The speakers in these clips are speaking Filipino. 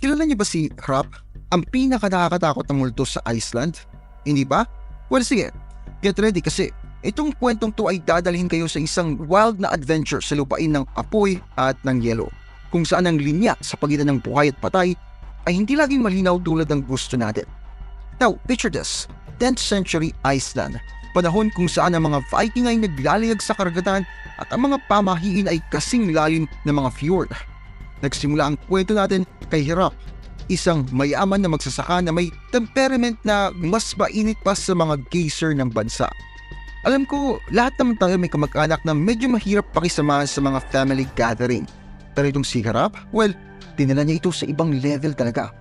kilala niyo ba si Hrap? Ang pinaka nakakatakot na multo sa Iceland? Hindi ba? Well, sige. Get ready kasi itong kwentong to ay dadalhin kayo sa isang wild na adventure sa lupain ng apoy at ng yelo. Kung saan ang linya sa pagitan ng buhay at patay ay hindi laging malinaw tulad ng gusto natin. Now, picture this. 10th century Iceland. Panahon kung saan ang mga Viking ay naglalayag sa karagatan at ang mga pamahiin ay kasing lalim ng mga fjord. Nagsimula ang kwento natin kay Hirap, isang mayaman na magsasaka na may temperament na mas mainit pa sa mga geyser ng bansa. Alam ko, lahat naman tayo may kamag-anak na medyo mahirap pakisamahan sa mga family gathering. Pero itong si Hirap, well, dinala niya ito sa ibang level talaga.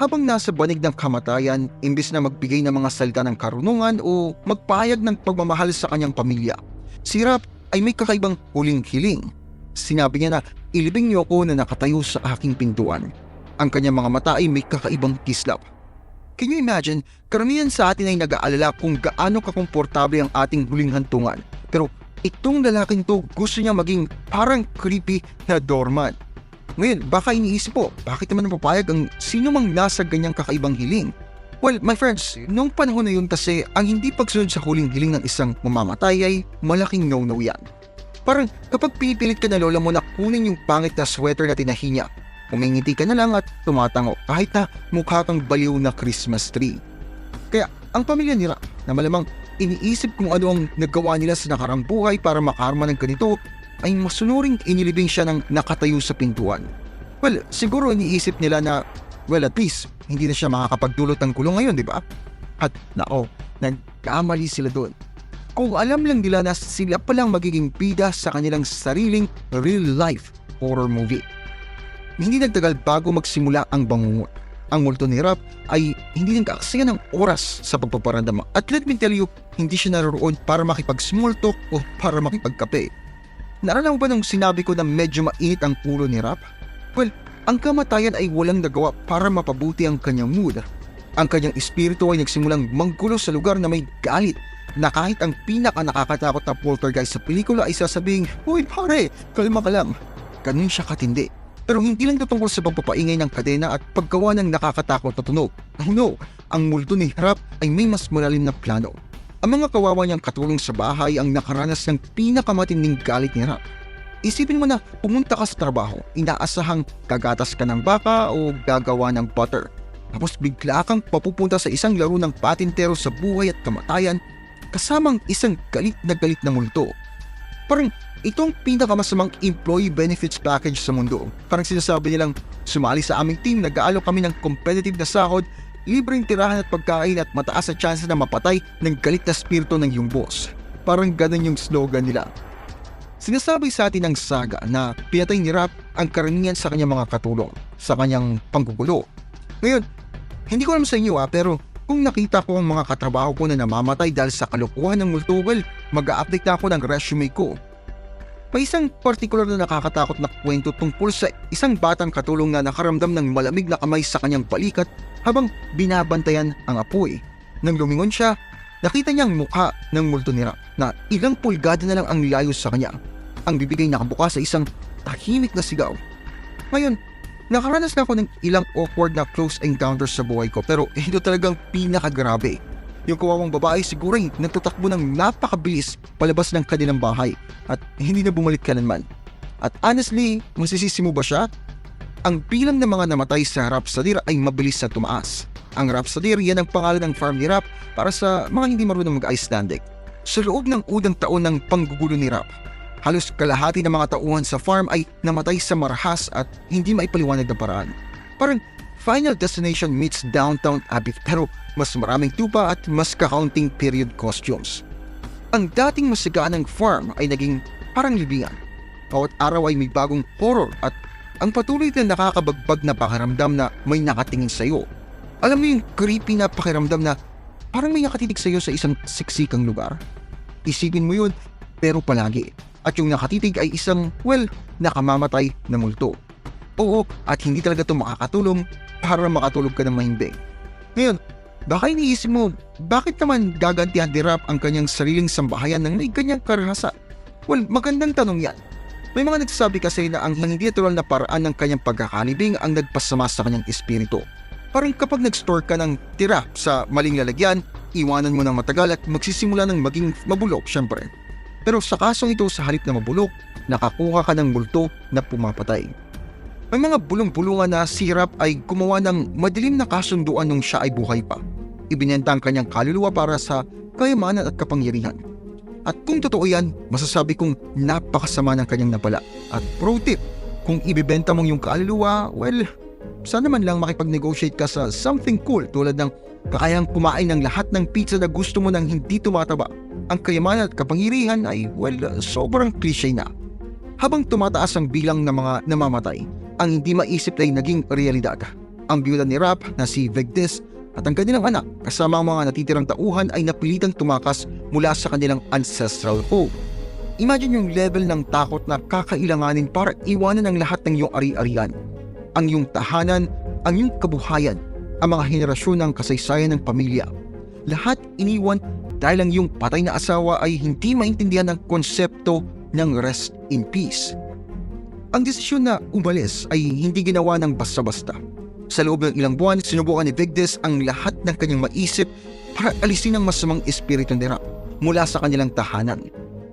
Habang nasa banig ng kamatayan, imbis na magbigay ng mga salita ng karunungan o magpayag ng pagmamahal sa kanyang pamilya, si Rap ay may kakaibang huling hiling. Sinabi niya na, ilibing niyo ako na nakatayo sa aking pintuan. Ang kanyang mga mata ay may kakaibang kislap. Can you imagine, karamihan sa atin ay nag-aalala kung gaano kakomportable ang ating huling hantungan. Pero itong lalaking to gusto niya maging parang creepy na doorman. Ngayon, baka iniisip po, bakit naman papayag ang sino mang nasa ganyang kakaibang hiling? Well, my friends, noong panahon na yun kasi, ang hindi pagsunod sa huling hiling ng isang mamamatay ay malaking no-no yan. Parang kapag pinipilit ka na lola mo na kunin yung pangit na sweater na tinahi niya, umingiti ka na lang at tumatango kahit na mukha kang baliw na Christmas tree. Kaya ang pamilya nila na malamang iniisip kung ano ang nagawa nila sa nakarang buhay para makarma ng ganito ay masunuring inilibing siya ng nakatayo sa pintuan. Well, siguro iniisip nila na, well at least, hindi na siya makakapagdulot ng kulong ngayon, di ba? At nako, nagkamali sila doon. Kung alam lang nila na sila palang magiging bida sa kanilang sariling real-life horror movie. Hindi nagtagal bago magsimula ang bangungot. Ang multo ni Rap ay hindi nang kaaksaya ng oras sa pagpaparandam. At let me tell you, hindi siya naroon para makipag-small talk o para makipagkape. Naalala mo ba nung sinabi ko na medyo mainit ang ulo ni Rap? Well, ang kamatayan ay walang nagawa para mapabuti ang kanyang mood. Ang kanyang espiritu ay nagsimulang manggulo sa lugar na may galit na kahit ang pinaka nakakatakot na poltergeist sa pelikula ay sasabing, Uy pare, kalma ka lang. Ganun siya katindi. Pero hindi lang ito tungkol sa pagpapaingay ng kadena at paggawa ng nakakatakot na tunog. Oh no, ang multo ni Rap ay may mas malalim na plano. Ang mga kawawa niyang katulong sa bahay ang nakaranas ng pinakamatinding galit ni Rap. Isipin mo na pumunta ka sa trabaho, inaasahang gagatas ka ng baka o gagawa ng butter. Tapos bigla kang papupunta sa isang laro ng patintero sa buhay at kamatayan kasamang isang galit na galit na multo. Parang itong pinakamasamang employee benefits package sa mundo. Parang sinasabi nilang sumali sa aming team, nag-aalok kami ng competitive na sahod, libreng tirahan at pagkain at mataas na chance na mapatay ng galit na spirito ng iyong boss. Parang ganun yung slogan nila. Sinasabi sa atin ng saga na pinatay ni Rap ang karamihan sa kanyang mga katulong sa kanyang panggugulo. Ngayon, hindi ko alam sa inyo ah, pero kung nakita ko ang mga katrabaho ko na namamatay dahil sa kalukuhan ng multo, well, mag-a-update na ako ng resume ko. May isang partikular na nakakatakot na kwento tungkol sa isang batang katulong na nakaramdam ng malamig na kamay sa kanyang balikat habang binabantayan ang apoy. Nang lumingon siya, nakita niya ang mukha ng multo ni na ilang pulgada na lang ang layo sa kanya. Ang bibigay nakabuka sa isang tahimik na sigaw. Ngayon, nakaranas na ako ng ilang awkward na close encounters sa buhay ko pero ito talagang pinakagrabe. Yung kawawang babae siguro ay nagtatakbo ng napakabilis palabas ng kanilang bahay at hindi na bumalik kailanman. At honestly, masisisi mo ba siya? Ang bilang ng mga namatay sa Rhapsody ay mabilis na tumaas. Ang Rhapsody yan ang pangalan ng farm ni Rap para sa mga hindi marunong mag-Icelandic. Sa loob ng udang taon ng panggugulo ni Rap, halos kalahati ng mga tauhan sa farm ay namatay sa marahas at hindi maipaliwanag na paraan. Parang Final Destination meets Downtown Abbey pero mas maraming tupa at mas kakaunting period costumes. Ang dating masigaanang farm ay naging parang libingan. Bawat araw ay may bagong horror at ang patuloy na nakakabagbag na pakiramdam na may nakatingin sa iyo. Alam mo yung creepy na pakiramdam na parang may nakatitig sa iyo sa isang siksikang lugar. Isipin mo yun, pero palagi. At yung nakatitig ay isang, well, nakamamatay na multo. Oo, at hindi talaga ito makakatulong para makatulog ka ng mahimbing. Ngayon, baka iniisip mo, bakit naman gagantihan ni Rap ang kanyang sariling sambahayan ng may ganyang karanasan? Well, magandang tanong yan. May mga nagsasabi kasi na ang hindi natural na paraan ng kanyang pagkakalibing ang nagpasama sa kanyang espiritu. Parang kapag nag-store ka ng tira sa maling lalagyan, iwanan mo ng matagal at magsisimula ng maging mabulok syempre. Pero sa kasong ito sa halip na mabulok, nakakuha ka ng multo na pumapatay. May mga bulong-bulungan na si Rap ay gumawa ng madilim na kasunduan nung siya ay buhay pa. Ibinenta ang kanyang kaluluwa para sa kayamanan at kapangyarihan. At kung totoo yan, masasabi kong napakasama ng kanyang napala. At pro tip, kung ibibenta mong yung kaluluwa, well, sana man lang makipag-negotiate ka sa something cool tulad ng kakayang kumain ng lahat ng pizza na gusto mo nang hindi tumataba. Ang kayamanan at kapangyarihan ay, well, sobrang cliche na. Habang tumataas ang bilang ng mga namamatay, ang hindi maisip ay naging realidad. Ang byuda ni Rap na si Vigdis at ang kanilang anak kasama ang mga natitirang tauhan ay napilitang tumakas mula sa kanilang ancestral home. Imagine yung level ng takot na kakailanganin para iwanan ang lahat ng iyong ari-arian. Ang iyong tahanan, ang iyong kabuhayan, ang mga henerasyon ng kasaysayan ng pamilya. Lahat iniwan dahil ang iyong patay na asawa ay hindi maintindihan ng konsepto ng rest in peace. Ang desisyon na umalis ay hindi ginawa ng basta-basta. Sa loob ng ilang buwan, sinubukan ni Vigdis ang lahat ng kanyang maisip para alisin ang masamang espiritu ni Rap mula sa kanilang tahanan.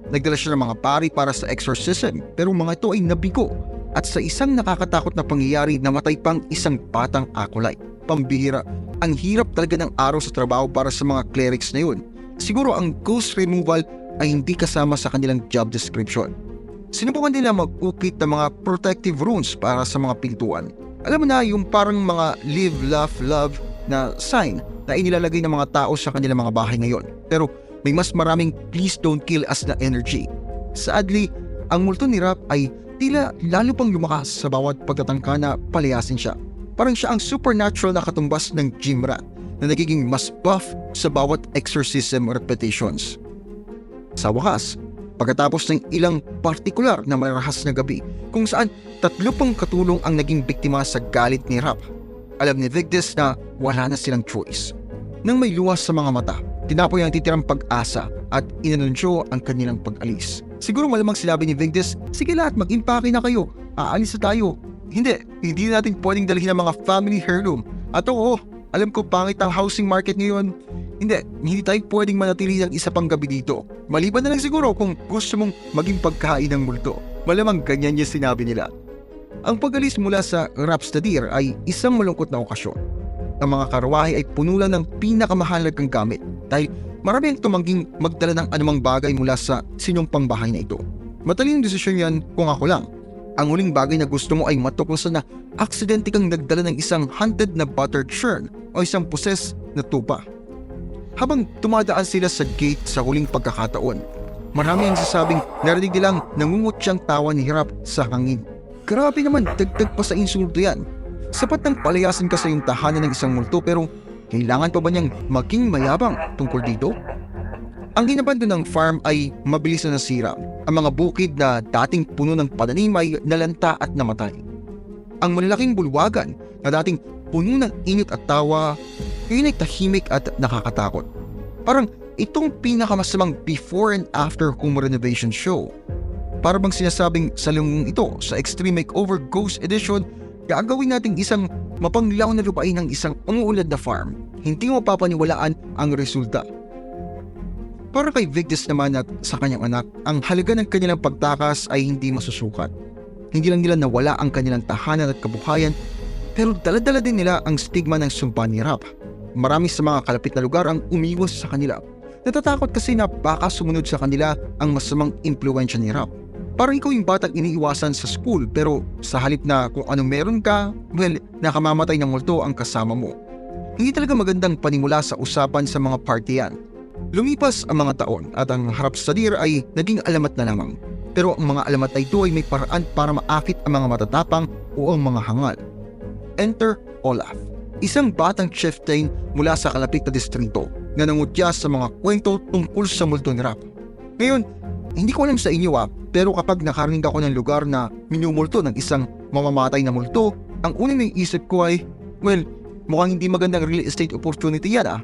Nagdala siya ng mga pari para sa exorcism pero mga ito ay nabigo at sa isang nakakatakot na pangyayari namatay pang isang batang akulay. Pambihira, ang hirap talaga ng araw sa trabaho para sa mga clerics na yun. Siguro ang ghost removal ay hindi kasama sa kanilang job description. Sinubukan nila mag-ukit ng mga protective runes para sa mga pintuan. Alam mo na yung parang mga live, laugh, love na sign na inilalagay ng mga tao sa kanilang mga bahay ngayon. Pero may mas maraming please don't kill us na energy. Sadly, ang multo ni Rap ay tila lalo pang lumakas sa bawat pagtatangka na palayasin siya. Parang siya ang supernatural na katumbas ng gym rat na nagiging mas buff sa bawat exorcism repetitions. Sa wakas, pagkatapos ng ilang partikular na marahas na gabi kung saan tatlo pang katulong ang naging biktima sa galit ni Rap. Alam ni Vigdis na wala na silang choice. Nang may luwas sa mga mata, tinapoy ang titirang pag-asa at inanunsyo ang kanilang pag-alis. Siguro malamang sinabi ni Vigdis, sige lahat mag-impake na kayo, aalis na tayo. Hindi, hindi natin pwedeng dalhin ang mga family heirloom. At oo, alam ko pangit ang housing market ngayon. Hindi, hindi tayo pwedeng manatili ng isa pang gabi dito. Maliban na lang siguro kung gusto mong maging pagkain ng multo. Malamang ganyan yung sinabi nila. Ang pag-alis mula sa Rapstadir ay isang malungkot na okasyon. Ang mga karwahe ay puno lang ng pinakamahalagang gamit dahil marami ang tumangging magdala ng anumang bagay mula sa sinumpang bahay na ito. Mataling desisyon yan kung ako lang. Ang huling bagay na gusto mo ay matuklasan na aksidente kang nagdala ng isang hunted na butter churn o isang poses na tupa. Habang tumadaan sila sa gate sa huling pagkakataon, marami ang sasabing narinig nilang nangungot siyang tawa ni Hirap sa hangin. Grabe naman, dagdag pa sa insulto yan. Sapat ng palayasin ka sa iyong tahanan ng isang multo pero kailangan pa ba niyang maging mayabang tungkol dito? Ang ginabando ng farm ay mabilis na nasira. Ang mga bukid na dating puno ng pananim ay nalanta at namatay. Ang malalaking bulwagan na dating puno ng init at tawa, ngayon ay tahimik at nakakatakot. Parang itong pinakamasamang before and after home renovation show. Para bang sinasabing sa lungong ito sa Extreme Makeover Ghost Edition, gagawin nating isang mapanglaw na lupain ng isang umuulad na farm. Hindi mo papaniwalaan ang resulta. Para kay Vigdis naman at sa kanyang anak, ang halaga ng kanilang pagtakas ay hindi masusukat. Hindi lang nila nawala ang kanilang tahanan at kabuhayan, pero daladala din nila ang stigma ng sumpa ni Rap. Marami sa mga kalapit na lugar ang umiwas sa kanila. Natatakot kasi na baka sumunod sa kanila ang masamang impluensya ni Rap. Parang ikaw yung batang iniiwasan sa school pero sa halip na kung anong meron ka, well, nakamamatay ng multo ang kasama mo. Hindi talaga magandang panimula sa usapan sa mga party yan. Lumipas ang mga taon at ang harap sa dir ay naging alamat na lamang. Pero ang mga alamat na ito ay may paraan para maakit ang mga matatapang o ang mga hangal. Enter Olaf, isang batang chieftain mula sa kalapit na distrito na nangutya sa mga kwento tungkol sa multo ni Rap. Ngayon, hindi ko alam sa inyo ah, pero kapag nakarinig ako ng lugar na minumulto ng isang mamamatay na multo, ang unang naiisip ko ay, well, mukhang hindi magandang real estate opportunity yan ah.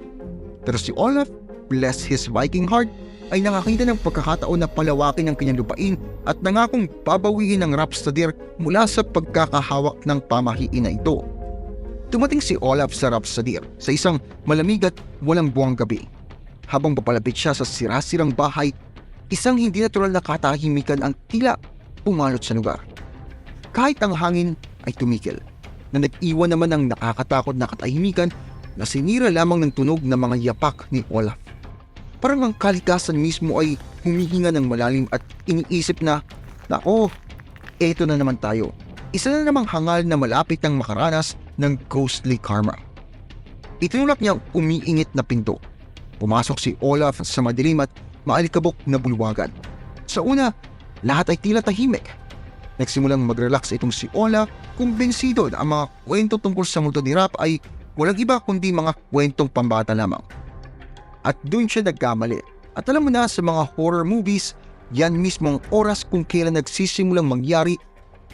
Pero si Olaf, bless his Viking heart, ay nakakita ng pagkakataon na palawakin ang kanyang lupain at nangakong babawiin ng Rapstadir mula sa pagkakahawak ng pamahiin na ito. Tumating si Olaf sa Rapstadir sa isang malamig at walang buwang gabi. Habang papalapit siya sa sirasirang bahay, isang hindi natural na katahimikan ang tila pumalot sa lugar. Kahit ang hangin ay tumikil, na nag-iwan naman ng nakakatakot na katahimikan na sinira lamang ng tunog ng mga yapak ni Olaf. Parang ang kalikasan mismo ay humihinga ng malalim at iniisip na, Nako, eto na naman tayo. Isa na namang hangal na malapit ng makaranas ng ghostly karma. Itinulak niya ang umiingit na pinto. Pumasok si Olaf sa madilim at maalikabok na bulwagan. Sa una, lahat ay tila tahimik. Nagsimulang mag-relax itong si Olaf kumbinsido na ang mga kwento tungkol sa multo ni Rap ay walang iba kundi mga kwentong pambata lamang. At doon siya nagkamali. At alam mo na sa mga horror movies, yan mismo ang oras kung kailan nagsisimulang mangyari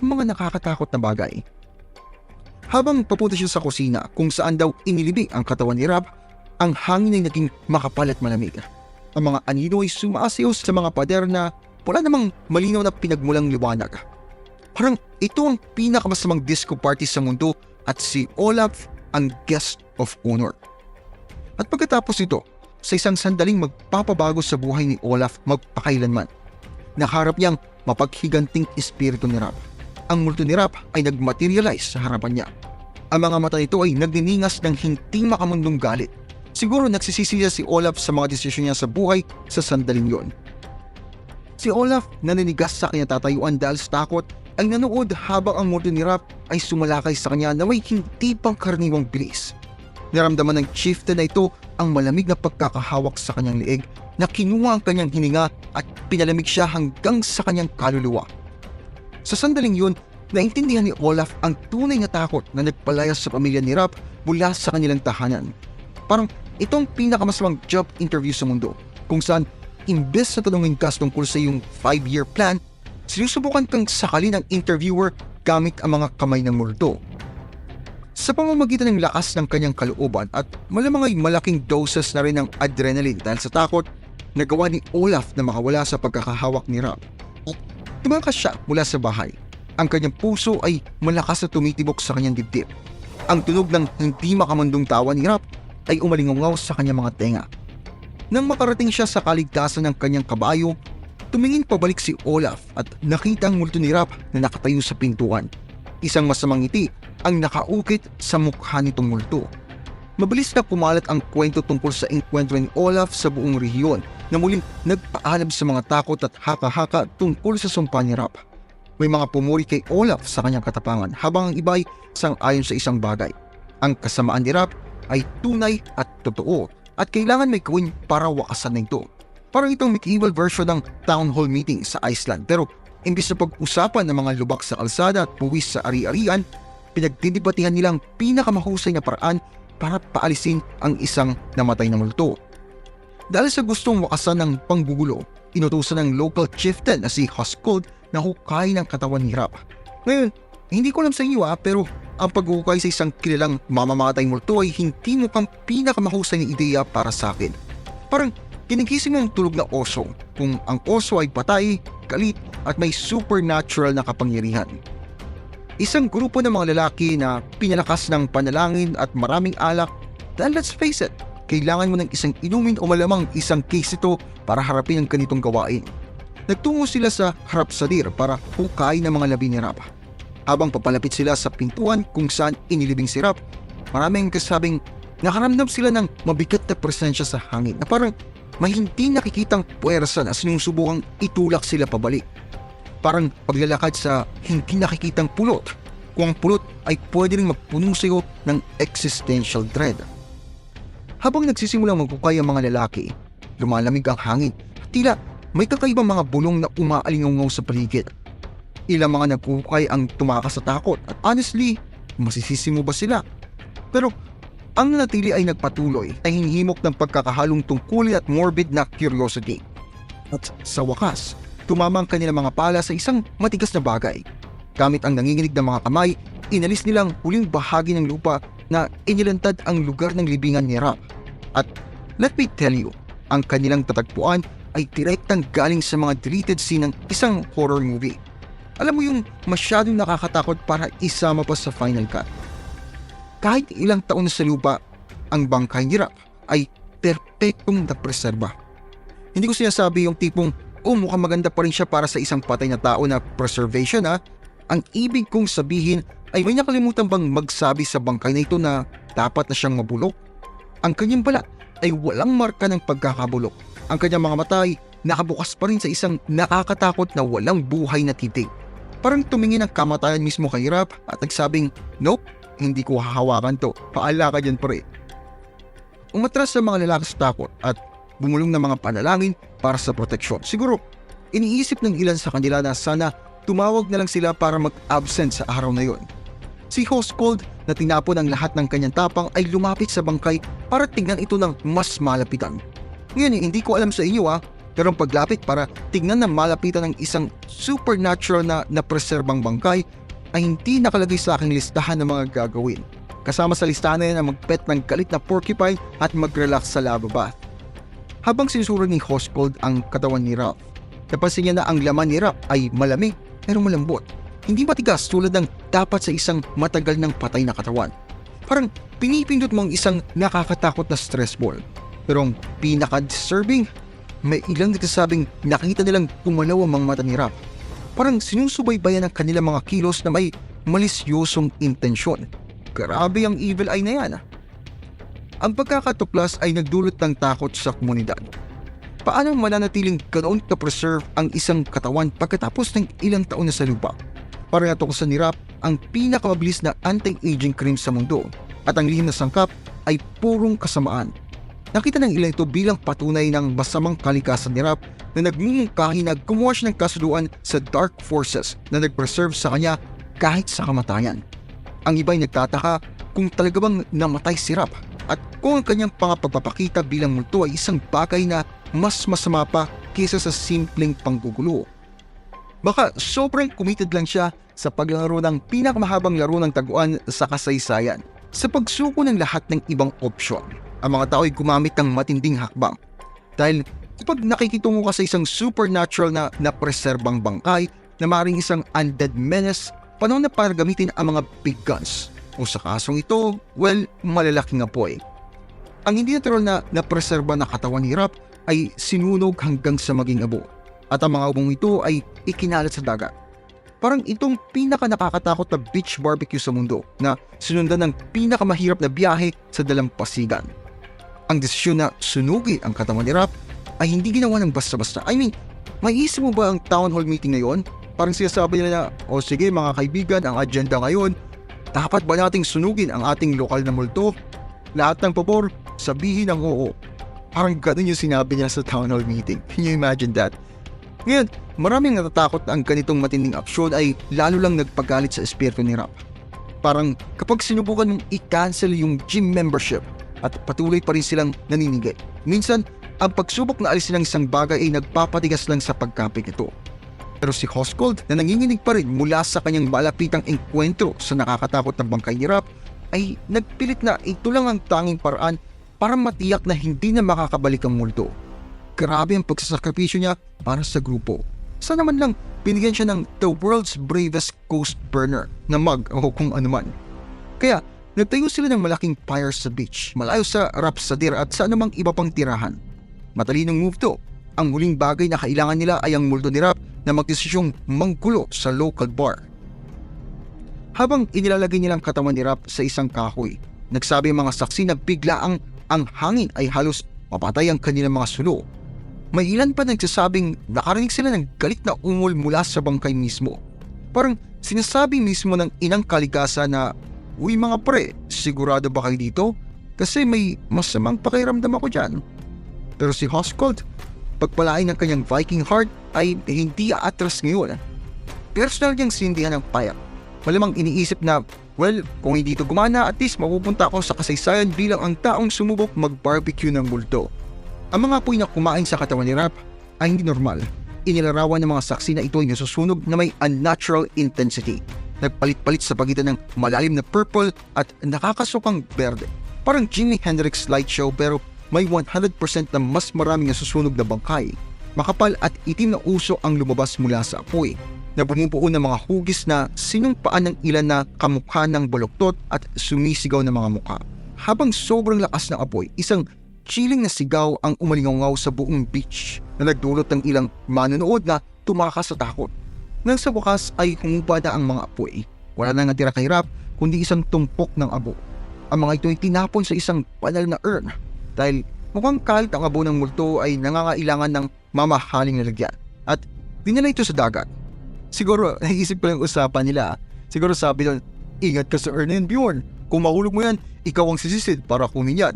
ang mga nakakatakot na bagay. Habang papunta siya sa kusina kung saan daw inilibing ang katawan ni Rap, ang hangin ay naging makapal at malamig. Ang mga anino ay sumasayaw sa mga pader na wala namang malinaw na pinagmulang liwanag. Parang ito ang pinakamasamang disco party sa mundo at si Olaf ang guest of honor. At pagkatapos nito, sa isang sandaling magpapabago sa buhay ni Olaf magpakailanman, naharap niyang mapaghiganting espiritu ni Rap. Ang multo ni Rap ay nagmaterialize sa harapan niya. Ang mga mata nito ay nagniningas ng hindi makamundong galit. Siguro nagsisisiya si Olaf sa mga desisyon niya sa buhay sa sandaling yon. Si Olaf naninigas sa kanya tatayuan dahil sa takot ay nanood habang ang multo ni Rap ay sumalakay sa kanya na may hindi pang karaniwang bilis. Naramdaman ng chieftain na ito ang malamig na pagkakahawak sa kanyang liig na kinuha ang kanyang hininga at pinalamig siya hanggang sa kanyang kaluluwa. Sa sandaling yun, naintindihan ni Olaf ang tunay na takot na nagpalayas sa pamilya ni Rap mula sa kanilang tahanan. Parang itong pinakamasamang job interview sa mundo kung saan imbes na tanungin ka tungkol sa iyong 5-year plan, sinusubukan kang sakalin ng interviewer gamit ang mga kamay ng multo. Sa pamamagitan ng lakas ng kanyang kalooban at malamang ay malaking doses na rin ng adrenaline dahil sa takot, nagawa ni Olaf na makawala sa pagkakahawak ni Rap. At tumakas siya mula sa bahay. Ang kanyang puso ay malakas na tumitibok sa kanyang dibdib. Ang tunog ng hindi makamandong tawa ni Rap ay umalingaw sa kanyang mga tenga. Nang makarating siya sa kaligtasan ng kanyang kabayo, tumingin pabalik si Olaf at nakita ang multo ni Rap na nakatayo sa pintuan. Isang masamang ngiti ang nakaukit sa mukha nitong multo. Mabilis na kumalat ang kwento tungkol sa engkwentro ni Olaf sa buong rehiyon na muling nagpaalam sa mga takot at haka-haka tungkol sa sumpa ni Rap. May mga pumuri kay Olaf sa kanyang katapangan habang ang iba'y sang-ayon sa isang bagay. Ang kasamaan ni Rap ay tunay at totoo at kailangan may gawin para wakasan na ito. Parang itong medieval version ng town hall meeting sa Iceland pero imbis na pag-usapan ng mga lubak sa kalsada at puwis sa ari-arian, pinagdidibatihan nilang pinakamahusay na paraan para paalisin ang isang namatay na multo. Dahil sa gustong wakasan ng panggugulo, inutusan ng local chieftain na si Huskold na hukay ng katawan ni Rap. Ngayon, hindi ko alam sa inyo ah, pero ang paghukay sa isang kilalang mamamatay multo ay hindi mukhang pinakamahusay na ideya para sa akin. Parang kinigising ng tulog na oso kung ang oso ay patay, galit at may supernatural na kapangyarihan. Isang grupo ng mga lalaki na pinalakas ng panalangin at maraming alak dahil let's face it, kailangan mo ng isang inumin o malamang isang case ito para harapin ang ganitong gawain. Nagtungo sila sa harap sadir para hukay ng mga labi ni Rap. Habang papalapit sila sa pintuan kung saan inilibing si Rap, maraming kasabing nakaramdam sila ng mabigat na presensya sa hangin na parang may hindi nakikitang puwersa na sinusubukang itulak sila pabalik. Parang paglalakad sa hindi nakikitang pulot. Kung ang pulot ay pwede rin magpuno sa iyo ng existential dread. Habang nagsisimulang magkukay ang mga lalaki, lumalamig ang hangin. Tila may kakaibang mga bulong na umaalingaw sa paligid. Ilang mga nagkukay ang tumakas sa takot at honestly, masisisi mo ba sila? Pero ang nanatili ay nagpatuloy ay hinihimok ng pagkakahalong tungkulin at morbid na curiosity. At sa wakas, tumama ang kanilang mga pala sa isang matigas na bagay. Gamit ang nanginginig ng mga kamay, inalis nilang huling bahagi ng lupa na inilantad ang lugar ng libingan ni Rap. At let me tell you, ang kanilang tatagpuan ay direktang galing sa mga deleted scene ng isang horror movie. Alam mo yung masyadong nakakatakot para isama pa sa final cut. Kahit ilang taon na sa lupa, ang bangkay ni Rap ay perpektong napreserba. Hindi ko sinasabi yung tipong, oh mukhang maganda pa rin siya para sa isang patay na tao na preservation ha. Ang ibig kong sabihin ay may nakalimutan bang magsabi sa bangkay na ito na dapat na siyang mabulok? Ang kanyang balat ay walang marka ng pagkakabulok. Ang kanyang mga mata ay nakabukas pa rin sa isang nakakatakot na walang buhay na titig. Parang tumingin ang kamatayan mismo kay Rap at nagsabing, Nope, hindi ko hahawakan to. Paala ka dyan pre. Umatras sa mga lalaki sa takot at bumulong ng mga panalangin para sa proteksyon. Siguro, iniisip ng ilan sa kanila na sana tumawag na lang sila para mag-absent sa araw na yon. Si Host Cold na tinapon ang lahat ng kanyang tapang ay lumapit sa bangkay para tignan ito ng mas malapitan. Ngayon eh, hindi ko alam sa inyo ah, pero ang paglapit para tignan na malapitan ng isang supernatural na napreserbang bangkay ay hindi nakalagay sa aking listahan ng mga gagawin. Kasama sa listahan na yan ang magpet ng galit na porcupine at mag-relax sa lava bath. Habang sinusurod ni Host Cold ang katawan ni Ralph, napansin niya na ang laman ni Ralph ay malamig pero malambot. Hindi matigas tulad ng dapat sa isang matagal ng patay na katawan. Parang pinipindot mo ang isang nakakatakot na stress ball. Pero ang pinaka-disturbing, may ilang nagsasabing nakita nilang kumalaw ang mga mata ni Ralph. Parang sinusubaybayan ang kanilang mga kilos na may malisyosong intensyon. Grabe ang evil eye na yan. Ang pagkakatuklas ay nagdulot ng takot sa komunidad. Paano mananatiling ganoon ka-preserve ang isang katawan pagkatapos ng ilang taon na sa lupa? Para natuklasan ni Rap ang pinakamabilis na anti-aging cream sa mundo at ang lihim na sangkap ay purong kasamaan. Nakita ng ilan ito bilang patunay ng masamang kalikasan ni Rap na nagmumungkahi na gumawa siya ng kasuluan sa dark forces na nag-preserve sa kanya kahit sa kamatayan. Ang iba'y nagtataka kung talaga bang namatay si Rap at kung ang kanyang pangapagpapakita bilang multo ay isang bagay na mas masama pa kaysa sa simpleng panggugulo. Baka sobrang committed lang siya sa paglaro ng pinakamahabang laro ng taguan sa kasaysayan. Sa pagsuko ng lahat ng ibang opsyon, ang mga tao ay gumamit ng matinding hakbang. Dahil kapag nakikitungo ka sa isang supernatural na napreserbang bangkay na maring isang undead menace, panahon na para gamitin ang mga big guns. O sa kasong ito, well, malalaking apoy. Ang hindi natural na napreserba na katawan ni Rap ay sinunog hanggang sa maging abo. At ang mga ubong ito ay ikinalat sa dagat. Parang itong pinaka nakakatakot na beach barbecue sa mundo na sinundan ng pinakamahirap na biyahe sa dalampasigan. Ang desisyon na sunugin ang katawan ni Rap ay hindi ginawa ng basta-basta. I mean, may isip mo ba ang town hall meeting ngayon? Parang sinasabi nila na, o sige mga kaibigan, ang agenda ngayon, dapat ba nating sunugin ang ating lokal na multo? Lahat ng papor, sabihin ang oo. Parang ganun yung sinabi niya sa town hall meeting. Can you imagine that? Ngayon, maraming natatakot na ang ganitong matinding aksyon ay lalo lang nagpagalit sa espiritu ni Rap. Parang kapag sinubukan mong i-cancel yung gym membership at patuloy pa rin silang naninigay. Minsan, ang pagsubok na alisin ng isang bagay ay nagpapatigas lang sa pagkapit nito. Pero si Hoscold na nanginginig pa rin mula sa kanyang malapitang enkwentro sa nakakatakot na bangkay ni Rap ay nagpilit na ito lang ang tanging paraan para matiyak na hindi na makakabalik ang multo. Grabe ang pagsasakripisyo niya para sa grupo. Sana naman lang binigyan siya ng the world's bravest ghost burner na mag o kung anuman. Kaya nagtayo sila ng malaking fire sa beach, malayo sa Rapsadir at sa anumang iba pang tirahan. Matalinong move to. Ang huling bagay na kailangan nila ay ang multo ni Rap na magdesisyong manggulo sa local bar. Habang inilalagay nilang katawan ni Rap sa isang kahoy, nagsabi mga saksi na bigla ang, ang hangin ay halos mapatay ang kanilang mga sulo. May ilan pa nagsasabing nakarinig sila ng galit na ungol mula sa bangkay mismo. Parang sinasabi mismo ng inang kalikasan na, Uy mga pre, sigurado ba kayo dito? Kasi may masamang pakiramdam ako dyan. Pero si Hoscold, pagpalain ng kanyang Viking heart ay hindi aatras ngayon. Personal niyang sindihan ng payak. Malamang iniisip na, well, kung hindi ito gumana, at least mapupunta ako sa kasaysayan bilang ang taong sumubok mag-barbecue ng multo. Ang mga apoy na kumain sa katawan ni Rap ay hindi normal. Inilarawan ng mga saksi na ito ay nasusunog na may unnatural intensity. Nagpalit-palit sa pagitan ng malalim na purple at nakakasukang berde. Parang Jimi Hendrix light show pero may 100% na mas maraming nasusunog na bangkay. Makapal at itim na uso ang lumabas mula sa apoy na bumubuo ng mga hugis na sinumpaan ng ilan na kamukha ng baluktot at sumisigaw ng mga mukha. Habang sobrang lakas ng apoy, isang chilling na sigaw ang umalingaw sa buong beach na nagdulot ng ilang manonood na tumakas sa takot. Nang sa wakas ay humupa na ang mga apoy. Wala na natira kay Rap kundi isang tumpok ng abo. Ang mga ito ay tinapon sa isang panal na urn dahil mukhang kahit ang abo ng multo ay nangangailangan ng mamahaling lalagyan at dinala ito sa dagat. Siguro, naisip ko lang usapan nila. Siguro sabi doon, ingat ka sa urn yan, Bjorn. Kung mahulog mo yan, ikaw ang sisisid para kunin yan.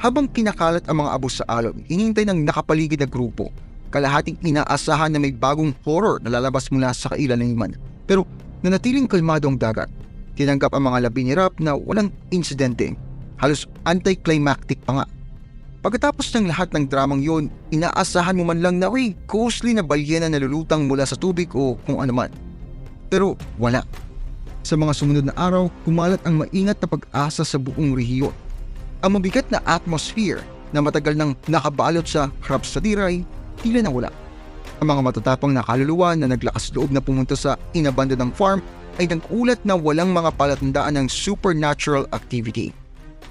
Habang kinakalat ang mga abo sa alon, hinintay ng nakapaligid na grupo. Kalahating inaasahan na may bagong horror na lalabas mula sa kailan ng iman. Pero nanatiling kalmado ang dagat. Tinanggap ang mga labi ni Rap na walang insidente. Halos anticlimactic pa nga. Pagkatapos ng lahat ng dramang yon, inaasahan mo man lang na may ghostly na balyena na lulutang mula sa tubig o kung ano man. Pero wala. Sa mga sumunod na araw, kumalat ang maingat na pag-asa sa buong rehiyon. Ang mabigat na atmosphere na matagal nang nakabalot sa harap sa tiray, tila nawala. Ang mga matatapang na kaluluwa na naglakas loob na pumunta sa inabandoned farm ay nagulat na walang mga palatandaan ng supernatural activity.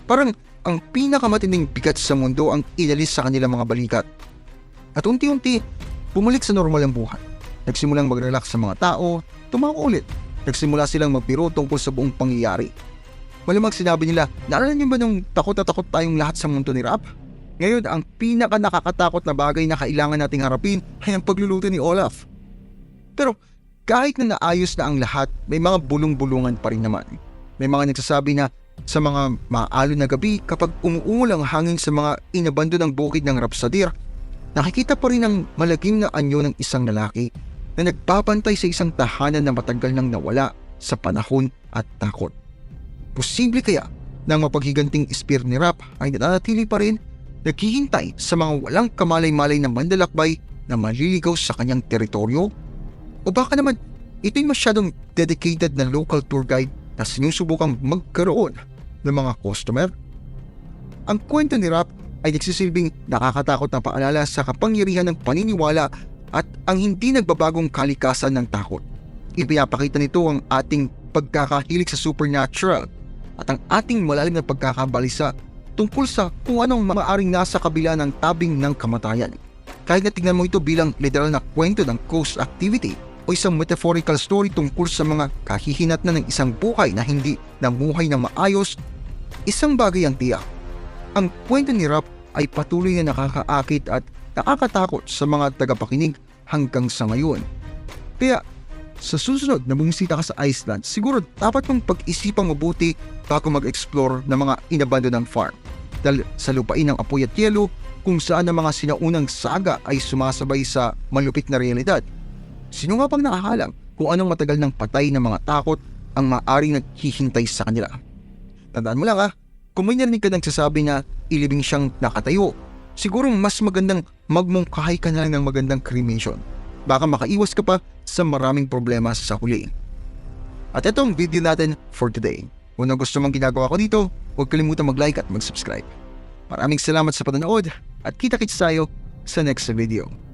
Parang ang pinakamatinding bigat sa mundo ang inalis sa kanilang mga balikat. At unti-unti, bumalik sa normal ang buhay. Nagsimulang mag-relax sa mga tao, tumawa ulit. Nagsimula silang magbiro tungkol sa buong pangyayari. Malamang sinabi nila, naalala niyo ba nung takot na takot tayong lahat sa mundo ni Rap? Ngayon, ang pinaka nakakatakot na bagay na kailangan nating harapin ay ang pagluluto ni Olaf. Pero kahit na naayos na ang lahat, may mga bulong-bulungan pa rin naman. May mga nagsasabi na sa mga maalon na gabi kapag umuungol ang hangin sa mga inabando ng bukid ng Rapsadir, nakikita pa rin ang malagim na anyo ng isang lalaki na nagpapantay sa isang tahanan na matagal nang nawala sa panahon at takot. Posible kaya na ang mapaghiganting espir ni Rap ay nananatili pa rin naghihintay sa mga walang kamalay-malay na mandalakbay na maliligaw sa kanyang teritoryo? O baka naman ito'y masyadong dedicated na local tour guide na sinusubukang magkaroon ng mga customer? Ang kwento ni Rap ay nagsisilbing nakakatakot na paalala sa kapangyarihan ng paniniwala at ang hindi nagbabagong kalikasan ng takot. Ipinapakita nito ang ating pagkakahilig sa supernatural at ang ating malalim na pagkakabalisa tungkol sa kung anong maaaring nasa kabila ng tabing ng kamatayan. Kahit na tingnan mo ito bilang literal na kwento ng ghost activity o isang metaphorical story tungkol sa mga kahihinat na ng isang buhay na hindi namuhay ng maayos, isang bagay ang tiyak. Ang kwento ni Rap ay patuloy na nakakaakit at nakakatakot sa mga tagapakinig hanggang sa ngayon. Kaya sa susunod na bumisita ka sa Iceland, siguro dapat mong pag-isipang mabuti bago mag-explore ng mga inabandoned farm. Dahil sa lupain ng apoy at yelo, kung saan ang mga sinaunang saga ay sumasabay sa malupit na realidad. Sino nga pang nakakalam kung anong matagal ng patay ng mga takot ang maaring naghihintay sa kanila? Tandaan mo lang ha, kung may narinig ka nagsasabi na ilibing siyang nakatayo, siguro mas magandang magmungkahay ka na lang ng magandang cremation. Baka makaiwas ka pa sa maraming problema sa huli. At ito ang video natin for today. Kung gusto mong ginagawa ko dito, huwag kalimutan mag-like at mag-subscribe. Maraming salamat sa panonood at kita-kits tayo sa next video.